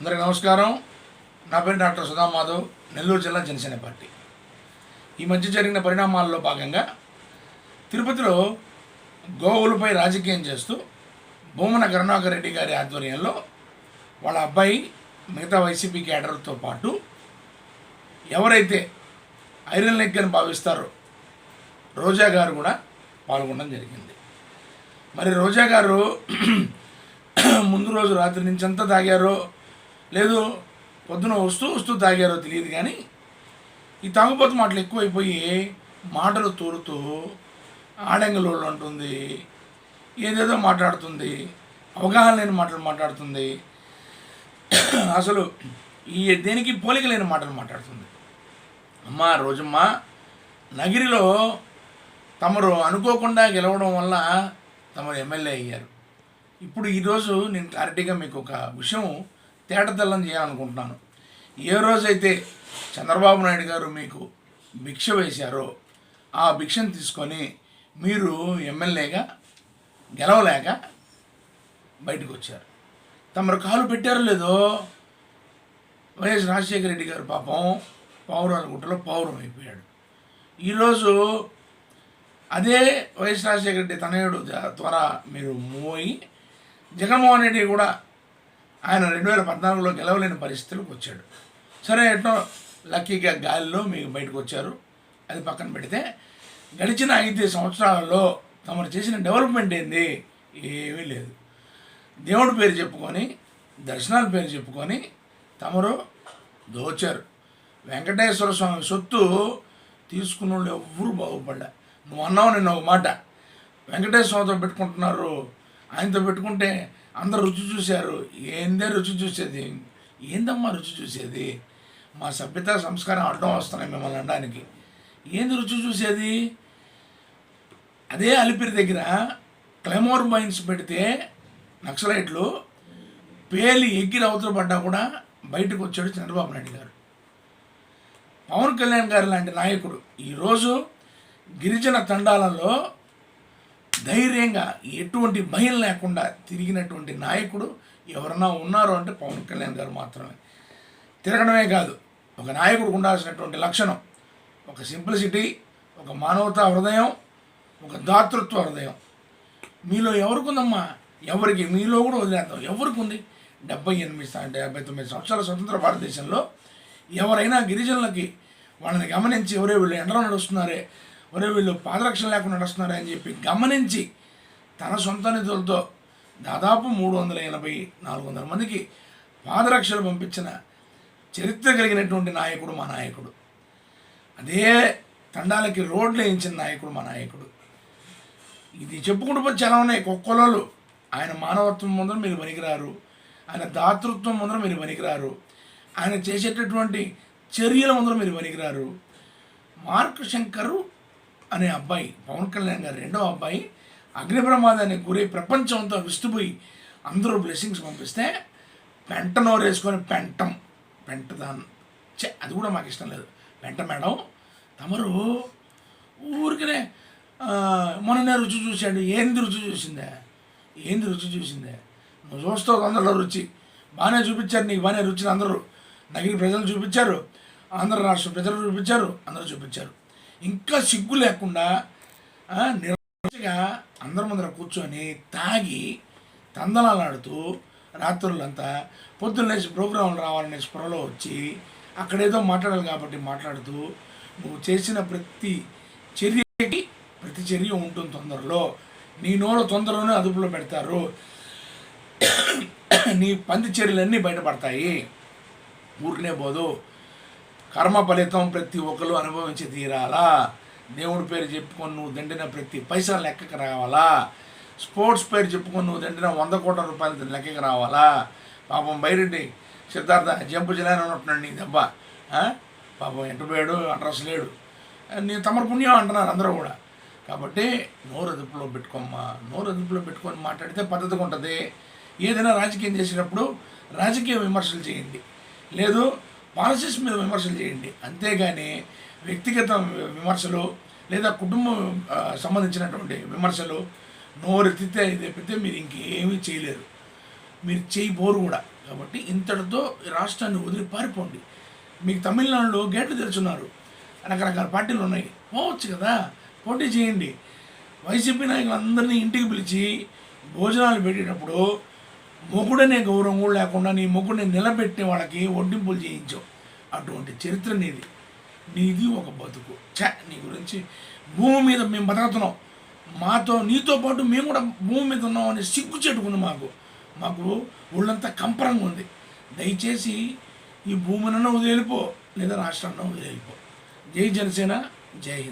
అందరికీ నమస్కారం. నా పేరు డాక్టర్ సుధా మాధవ్ నెల్లూరు జిల్లా జనసేన పార్టీ. ఈ మధ్య జరిగిన పరిణామాల్లో భాగంగా తిరుపతిలో గోవులపై రాజకీయం చేస్తూ భూమన కరుణాకర్ రెడ్డి గారి ఆధ్వర్యంలో వాళ్ళ అబ్బాయి మిగతా వైసీపీ క్యాడర్తో పాటు ఎవరైతే ఐరన్ లెగ్ అని భావిస్తారో రోజా గారు కూడా పాల్గొనడం జరిగింది. మరి రోజా గారు ముందు రోజు రాత్రి నుంచి ఎంత తాగారో లేదు పొద్దున వస్తూ వస్తూ తాగారో తెలియదు కానీ ఈ తాగుబోతు మాటలు ఎక్కువైపోయి మాటలు తూలుతూ ఆడంగులు ఉంటుంది ఏదేదో మాట్లాడుతుంది అవగాహన లేని మాటలు మాట్లాడుతుంది. అసలు ఈ దేనికి పోలిక లేని మాటలు మాట్లాడుతుంది. అమ్మా రోజమ్మ నగిరిలో తమరు అనుకోకుండా గెలవడం వల్ల తమరు ఎమ్మెల్యే అయ్యారు. ఇప్పుడు ఈరోజు నేను క్లారిటీగా మీకు ఒక విషయం తేటతెల్లం చేయాలనుకుంటున్నాను. ఏ రోజైతే చంద్రబాబు నాయుడు గారు మీకు భిక్ష వేశారో ఆ భిక్షను తీసుకొని మీరు ఎమ్మెల్యేగా గెలవలేక బయటకు వచ్చారు తమరు కాలు పెట్టారో లేదో వైఎస్ రాజశేఖర రెడ్డి గారు పాపం పౌరాల గుట్టలో పౌరం అయిపోయాడు. ఈరోజు అదే వైఎస్ రాజశేఖర రెడ్డి తనయుడు ద్వారా మీరు మోయి జగన్మోహన్ రెడ్డి కూడా ఆయన రెండు వేల పద్నాలుగులో గెలవలేని పరిస్థితులకు వచ్చాడు. సరే ఎట్లా లక్కీగా గాలిలో మీకు బయటకు వచ్చారు. అది పక్కన పెడితే గడిచిన ఐదు సంవత్సరాలలో తమరు చేసిన డెవలప్మెంట్ ఏంది? ఏమీ లేదు. దేవుడి పేరు చెప్పుకొని దర్శనాల పేరు చెప్పుకొని తమరు దోచారు. వెంకటేశ్వర స్వామి సొత్తు తీసుకున్న వాళ్ళు ఎవ్వరూ బాగుపడ్డా. నువ్వు అన్నావు నిన్న ఒక మాట. వెంకటేశ్వర స్వామితో పెట్టుకుంటున్నారు. ఆయనతో పెట్టుకుంటే అందరు రుచి చూశారు. ఏందే రుచి చూసేది? ఏందమ్మా రుచి చూసేది? మా సభ్యత సంస్కారం అడ్డం వస్తున్నాయి మిమ్మల్ని అనడానికి. ఏంది రుచి చూసేది? అదే అలిపిరి దగ్గర క్లెమోర్ మైన్స్ పెడితే నక్సలైట్లు పేలి ఎగ్గిరి అవతల పడ్డా కూడా బయటకు వచ్చాడు చంద్రబాబు నాయుడు గారు. పవన్ కళ్యాణ్ గారు లాంటి నాయకుడు ఈరోజు గిరిజన తండాలలో ధైర్యంగా ఎటువంటి భయం లేకుండా తిరిగినటువంటి నాయకుడు ఎవరన్నా ఉన్నారు అంటే పవన్ కళ్యాణ్ గారు మాత్రమే. తిరగడమే కాదు ఒక నాయకుడికి ఉండాల్సినటువంటి లక్షణం ఒక సింప్లిసిటీ ఒక మానవతా హృదయం ఒక దాతృత్వ హృదయం. మీలో ఎవరికి ఉందమ్మా ఎవరికి? మీలో కూడా వదిలేద్దాం. ఎవరికి ఉంది డెబ్బై ఎనిమిది అంటే డెబ్బై తొమ్మిది సంవత్సరాల స్వతంత్ర భారతదేశంలో ఎవరైనా గిరిజనులకి వాళ్ళని గమనించి ఎవరే వీళ్ళు ఎండలో నడుస్తున్నారే ఒరే వీళ్ళు పాదరక్షణ లేకుండా నడుస్తున్నారని చెప్పి గమనించి తన సొంత నిధులతో దాదాపు మూడు వందల ఎనభై నాలుగు వందల మందికి పాదరక్షలు పంపించిన చరిత్ర కలిగినటువంటి నాయకుడు మా నాయకుడు. అదే తండాలకి రోడ్లు వేయించిన నాయకుడు మా నాయకుడు. ఇది చెప్పుకుంటూ పోతే చాలా ఉన్నాయి. కుక్కలలో ఆయన మానవత్వం ముందర మీరు పనికిరారు. ఆయన దాతృత్వం ముందర మీరు పనికిరారు. ఆయన చేసేటటువంటి చర్యల ముందర మీరు పనికిరారు. మార్క్ శంకరు అనే అబ్బాయి పవన్ కళ్యాణ్ గారు రెండో అబ్బాయి అగ్ని ప్రమాదానికి గురై ప్రపంచంతో విస్తుపోయి అందరూ బ్లెస్సింగ్స్ పంపిస్తే పెంట నోరేసుకొని పెంటం పెంటదాన్. చే అది కూడా మాకు ఇష్టం లేదు. పెంట మేడం తమరు ఊరికనే మొన్ననే రుచి చూశాడు. ఏంది రుచి చూసిందే? ఏంది రుచి చూసిందే? నువ్వు చూస్తావు అందరిలో రుచి. బాగానే చూపించారు నీకు బాగానే రుచిని అందరూ. నగిరి ప్రజలు చూపించారు. ఆంధ్ర రాష్ట్ర ప్రజలు చూపించారు అందరూ చూపించారు. ఇంకా సిగ్గు లేకుండా నిర్వహించగా అందరి ముందర కూర్చొని తాగి తందనాలాడుతూ రాత్రులంతా పొద్దున్నేసి ప్రోగ్రాంలు రావాలనే స్పృహలో వచ్చి అక్కడేదో మాట్లాడాలి కాబట్టి మాట్లాడుతూ నువ్వు చేసిన ప్రతి చర్యకి ప్రతి చర్య ఉంటుంది తొందరలో. నీ నోరు తొందరలోనే అదుపులో పెడతారు. నీ పంది చర్యలన్నీ బయటపడతాయి. ఊరినే పోదు కర్మ ఫలితం ప్రతి ఒక్కరు అనుభవించి తీరాలా? దేవుడి పేరు చెప్పుకొని నువ్వు దండిన ప్రతి పైసా లెక్కకు రావాలా? స్పోర్ట్స్ పేరు చెప్పుకొని నువ్వు దండిన వంద కోట్ల రూపాయలు లెక్కకు రావాలా? పాపం బైరెడ్డి సిద్ధార్థ జంపు జిల్లానే ఉంటున్నాడు నీ దెబ్బ. పాపం ఎంటపోయాడు? అడ్రస్ లేడు. నీ తమరు పుణ్యం అంటున్నారు అందరూ కూడా. కాబట్టి నోరు అదుపులో పెట్టుకోమ్మా. నోరు అదుపులో పెట్టుకొని మాట్లాడితే పద్ధతిగా ఉంటుంది. ఏదైనా రాజకీయం చేసినప్పుడు రాజకీయ విమర్శలు చేయండి. లేదు పాలసీస్ మీద విమర్శలు చేయండి. అంతేగాని వ్యక్తిగత విమర్శలు లేదా కుటుంబం సంబంధించినటువంటి విమర్శలు నోరెత్తితే తప్పితే మీరు ఇంకేమీ చేయలేరు. మీరు చేయబోరు కూడా. కాబట్టి ఇంతటితో రాష్ట్రాన్ని వదిలి పారిపోండి. మీకు తమిళనాడులో గేట్లు తెరుచున్నారు. రకరకాల పార్టీలు ఉన్నాయి. పోవచ్చు కదా. పోటీ చేయండి. వైసీపీ నాయకులందరినీ ఇంటికి పిలిచి భోజనాలు పెట్టేటప్పుడు మొగుడనే గౌరవం కూడా లేకుండా నీ మొగుడిని నిలబెట్టే వాళ్ళకి వడ్డింపులు చేయించావు. అటువంటి చరిత్ర నీది. నీది ఒక బతుకు. ఛ నీ గురించి భూమి మీద మేము బతుకుతున్నాం. మాతో నీతో పాటు మేము కూడా భూమి మీద ఉన్నాం అని సిగ్గు చెట్టుకుంది మాకు. మాకు ఒళ్ళంతా కంపరంగా ఉంది. దయచేసి ఈ భూమినన్నా వదిలిపో లేదా రాష్ట్రాన్ని వదిలిపో జై జనసేన జై హింద్.